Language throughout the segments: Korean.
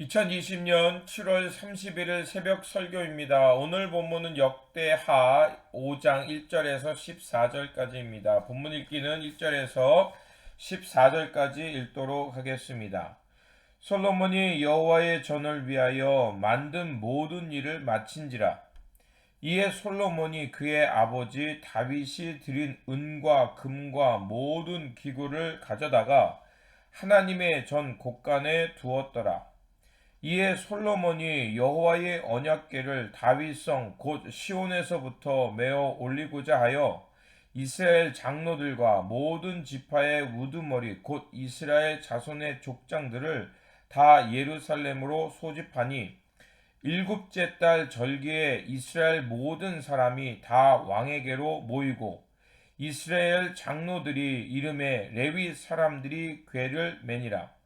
2020년 7월 31일 새벽 설교입니다. 오늘 본문은 역대하 5장 1절에서 14절까지입니다. 본문 읽기는 1절에서 14절까지 읽도록 하겠습니다. 솔로몬이 여호와의 전을 위하여 만든 모든 일을 마친지라. 이에 솔로몬이 그의 아버지 다윗이 드린 은과 금과 모든 기구를 가져다가 하나님의 전 곳간에 두었더라. 이에 솔로몬이 여호와의 언약궤를 다윗성 곧 시온에서부터 메어 올리고자 하여 이스라엘 장로들과 모든 지파의 우두머리 곧 이스라엘 자손의 족장들을 다 예루살렘으로 소집하니 일곱째 달 절기에 이스라엘 모든 사람이 다 왕에게로 모이고 이스라엘 장로들이 이름에 레위 사람들이 궤를 매니라.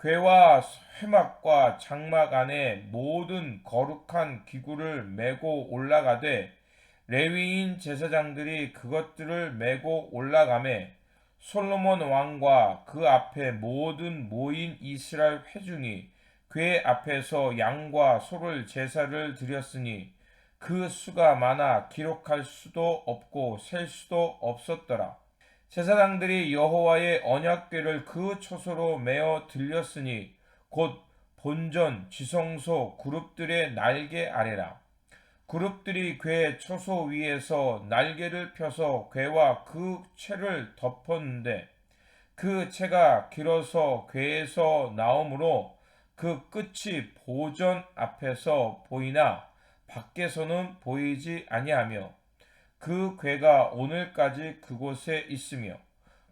궤와 회막과 장막 안에 모든 거룩한 기구를 메고 올라가되 레위인 제사장들이 그것들을 메고 올라가매 솔로몬 왕과 그 앞에 모든 모인 이스라엘 회중이 궤 앞에서 양과 소를 제사를 드렸으니 그 수가 많아 기록할 수도 없고 셀 수도 없었더라. 제사장들이 여호와의 언약궤를 그 초소로 메어 들렸으니 곧 본전 지성소 그룹들의 날개 아래라. 그룹들이 궤 초소 위에서 날개를 펴서 궤와 그 채를 덮었는데 그 채가 길어서 궤에서 나오므로 그 끝이 보전 앞에서 보이나 밖에서는 보이지 아니하며 그 궤가 오늘까지 그곳에 있으며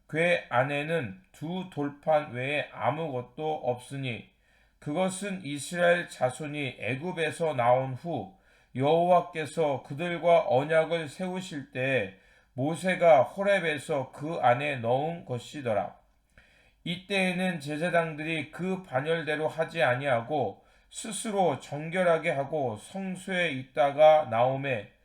궤 안에는 두 돌판 외에 아무것도 없으니 그것은 이스라엘 자손이 애굽에서 나온 후 여호와께서 그들과 언약을 세우실 때에 모세가 호렙에서 그 안에 넣은 것이더라. 이때에는 제사장들이 그 반열대로 하지 아니하고 스스로 정결하게 하고 성소에 있다가 나오매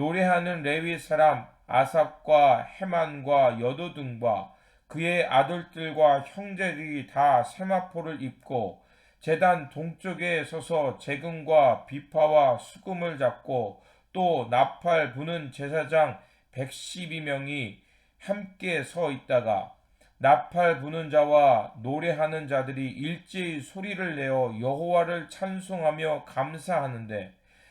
노래하는 레위 사람 아삽과 헤만과 여도등과 그의 아들들과 형제들이 다 세마포를 입고 제단 동쪽에 서서 재금과 비파와 수금을 잡고 또 나팔 부는 제사장 112명이 함께 서 있다가 나팔 부는 자와 노래하는 자들이 일제히 소리를 내어 여호와를 찬송하며 감사하는데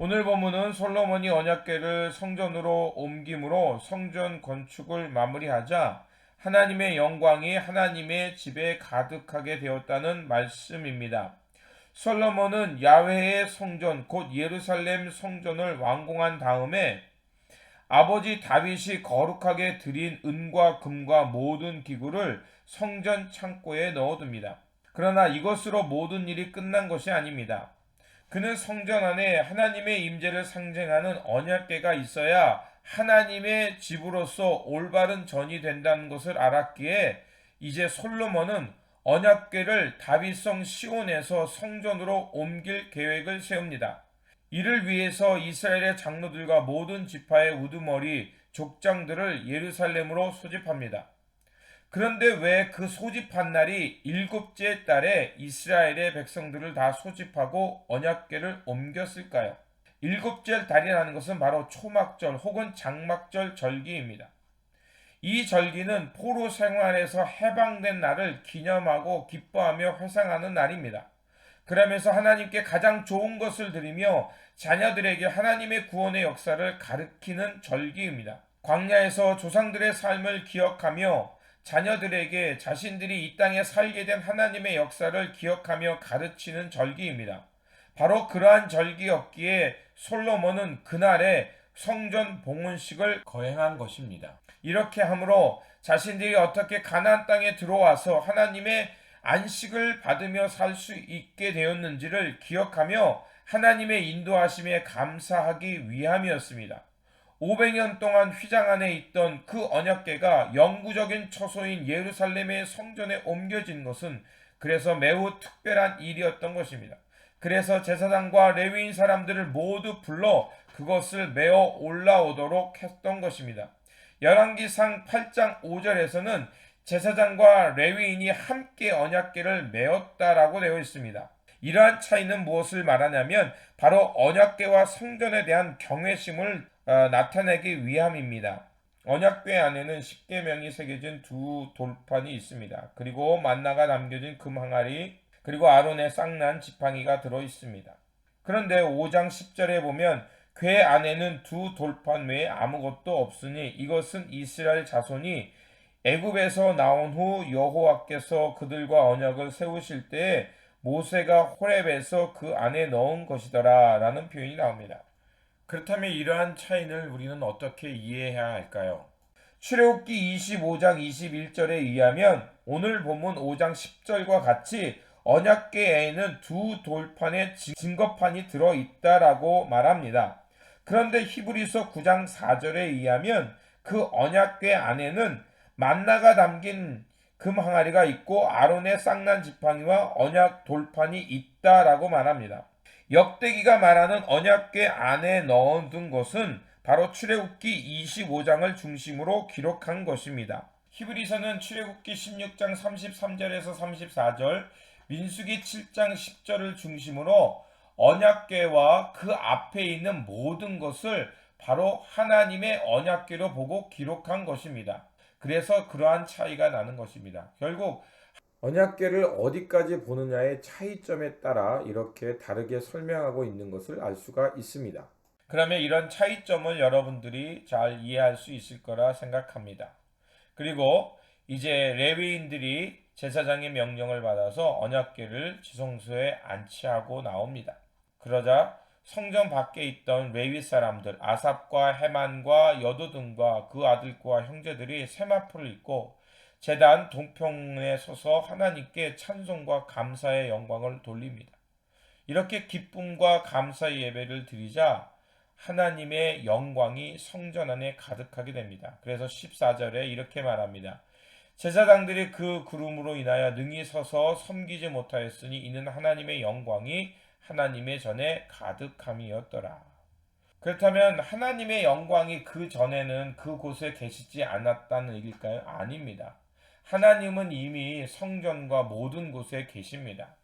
오늘 본문은 솔로몬이 언약궤를 성전으로 옮김으로 성전 건축을 마무리하자 하나님의 영광이 하나님의 집에 가득하게 되었다는 말씀입니다. 솔로몬은 야훼의 성전 곧 예루살렘 성전을 완공한 다음에 아버지 다윗이 거룩하게 드린 은과 금과 모든 기구를 성전 창고에 넣어둡니다. 그러나 이것으로 모든 일이 끝난 것이 아닙니다. 그는 성전 안에 하나님의 임재를 상징하는 언약궤가 있어야 하나님의 집으로서 올바른 전이 된다는 것을 알았기에 이제 솔로몬은 언약궤를 다윗성 시온에서 성전으로 옮길 계획을 세웁니다. 이를 위해서 이스라엘의 장로들과 모든 지파의 우두머리 족장들을 예루살렘으로 소집합니다. 그런데 왜 그 소집한 날이 일곱째 달에 이스라엘의 백성들을 다 소집하고 언약궤를 옮겼을까요? 일곱째 달이라는 것은 바로 초막절 혹은 장막절 절기입니다. 이 절기는 포로 생활에서 해방된 날을 기념하고 기뻐하며 회상하는 날입니다. 그러면서 하나님께 가장 좋은 것을 드리며 자녀들에게 하나님의 구원의 역사를 가르키는 절기입니다. 광야에서 조상들의 삶을 기억하며 자녀들에게 자신들이 이 땅에 살게 된 하나님의 역사를 기억하며 가르치는 절기입니다. 바로 그러한 절기였기에 솔로몬은 그날에 성전 봉헌식을 거행한 것입니다. 이렇게 함으로 자신들이 어떻게 가나안 땅에 들어와서 하나님의 안식을 받으며 살 수 있게 되었는지를 기억하며 하나님의 인도하심에 감사하기 위함이었습니다. 500년 동안 휘장 안에 있던 그 언약궤가 영구적인 처소인 예루살렘의 성전에 옮겨진 것은 그래서 매우 특별한 일이었던 것입니다. 그래서 제사장과 레위인 사람들을 모두 불러 그것을 메어 올라오도록 했던 것입니다. 열왕기상 8장 5절에서는 제사장과 레위인이 함께 언약궤를 메었다라고 되어 있습니다. 이러한 차이는 무엇을 말하냐면 바로 언약궤와 성전에 대한 경외심을 어, 나타내기 위함입니다. 언약궤 안에는 십계명이 새겨진 두 돌판이 있습니다. 그리고 만나가 남겨진 금 항아리 그리고 아론의 쌍난 지팡이가 들어 있습니다. 그런데 5장 10절에 보면 궤 안에는 두 돌판 외에 아무것도 없으니 이것은 이스라엘 자손이 애굽에서 나온 후 여호와께서 그들과 언약을 세우실 때에 모세가 호렙에서 그 안에 넣은 것이더라라는 표현이 나옵니다. 그렇다면 이러한 차이를 우리는 어떻게 이해해야 할까요? 출애굽기 25장 21절에 의하면 오늘 본문 5장 10절과 같이 언약궤에는 두 돌판의 증거판이 들어 있다라고 말합니다. 그런데 히브리서 9장 4절에 의하면 그 언약궤 안에는 만나가 담긴 금 항아리가 있고 아론의 쌍난 지팡이와 언약 돌판이 있다라고 말합니다. 역대기가 말하는 언약궤 안에 넣어둔 것은 바로 출애굽기 25장을 중심으로 기록한 것입니다. 히브리서는 출애굽기 16장 33절에서 34절, 민수기 7장 10절을 중심으로 언약궤와 그 앞에 있는 모든 것을 바로 하나님의 언약궤로 보고 기록한 것입니다. 그래서 그러한 차이가 나는 것입니다. 결국 언약궤를 어디까지 보느냐의 차이점에 따라 이렇게 다르게 설명하고 있는 것을 알 수가 있습니다. 그러면 이런 차이점을 여러분들이 잘 이해할 수 있을 거라 생각합니다. 그리고 이제 레위인들이 제사장의 명령을 받아서 언약궤를 지성소에 안치하고 나옵니다. 그러자 성전 밖에 있던 레위 사람들 아삽과 헤만과 여도 등과 그 아들과 형제들이 세마포를 입고 제단 동평에 서서 하나님께 찬송과 감사의 영광을 돌립니다. 이렇게 기쁨과 감사의 예배를 드리자 하나님의 영광이 성전 안에 가득하게 됩니다. 그래서 14절에 이렇게 말합니다. 제사장들이 그 구름으로 인하여 능히 서서 섬기지 못하였으니 이는 하나님의 영광이 하나님의 전에 가득함이었더라. 그렇다면 하나님의 영광이 그 전에는 그곳에 계시지 않았다는 얘기일까요? 아닙니다. 하나님은 이미 성전과 모든 곳에 계십니다.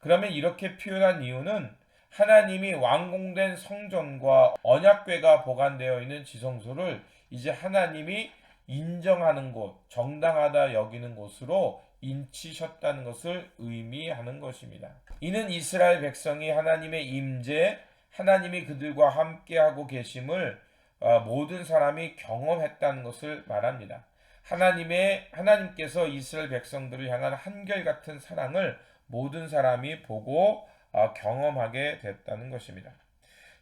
그러면 이렇게 표현한 이유는 하나님이 완공된 성전과 언약궤가 보관되어 있는 지성소를 이제 하나님이 인정하는 곳, 정당하다 여기는 곳으로 인치셨다는 것을 의미하는 것입니다. 이는 이스라엘 백성이 하나님의 임재, 하나님이 그들과 함께하고 계심을 어, 모든 사람이 경험했다는 것을 말합니다. 하나님의 하나님께서 이스라엘 백성들을 향한 한결같은 사랑을 모든 사람이 보고 어, 경험하게 됐다는 것입니다.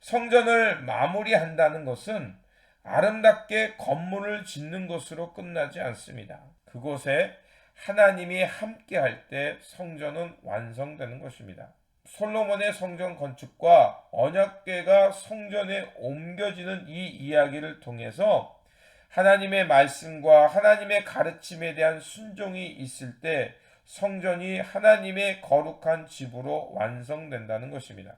성전을 마무리한다는 것은 아름답게 건물을 짓는 것으로 끝나지 않습니다. 그곳에 하나님이 함께 할 때 성전은 완성되는 것입니다. 솔로몬의 성전 건축과 언약궤가 성전에 옮겨지는 이 이야기를 통해서 하나님의 말씀과 하나님의 가르침에 대한 순종이 있을 때 성전이 하나님의 거룩한 집으로 완성된다는 것입니다.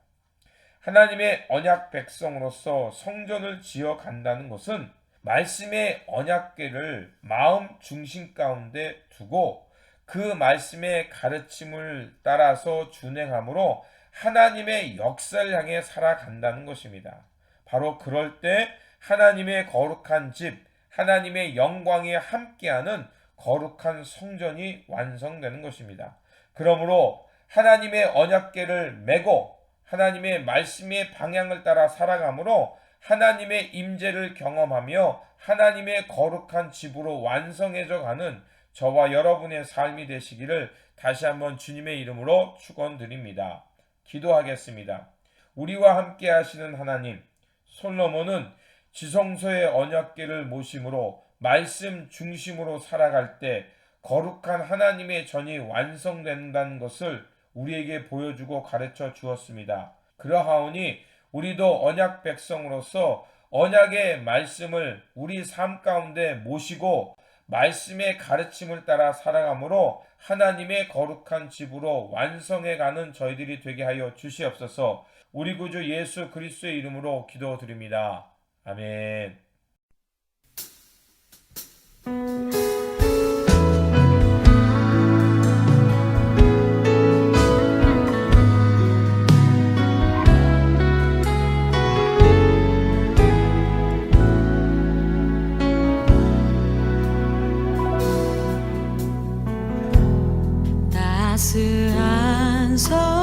하나님의 언약 백성으로서 성전을 지어 간다는 것은 말씀의 언약궤를 마음 중심 가운데 두고 그 말씀의 가르침을 따라서 준행함으로 하나님의 역사를 향해 살아간다는 것입니다. 바로 그럴 때 하나님의 거룩한 집, 하나님의 영광에 함께하는 거룩한 성전이 완성되는 것입니다. 그러므로 하나님의 언약궤를 메고 하나님의 말씀의 방향을 따라 살아가므로 하나님의 임재를 경험하며 하나님의 거룩한 집으로 완성해져 가는 저와 여러분의 삶이 되시기를 다시 한번 주님의 이름으로 축원드립니다. 기도하겠습니다. 우리와 함께 하시는 하나님, 솔로몬은 지성소의 언약궤를 모심으로 말씀 중심으로 살아갈 때 거룩한 하나님의 전이 완성된다는 것을 우리에게 보여주고 가르쳐 주었습니다. 그러하오니 우리도 언약 백성으로서 언약의 말씀을 우리 삶 가운데 모시고 말씀의 가르침을 따라 살아감으로 하나님의 거룩한 집으로 완성해 가는 저희들이 되게 하여 주시옵소서. 우리 구주 예수 그리스도의 이름으로 기도드립니다. 아멘. 따스한 서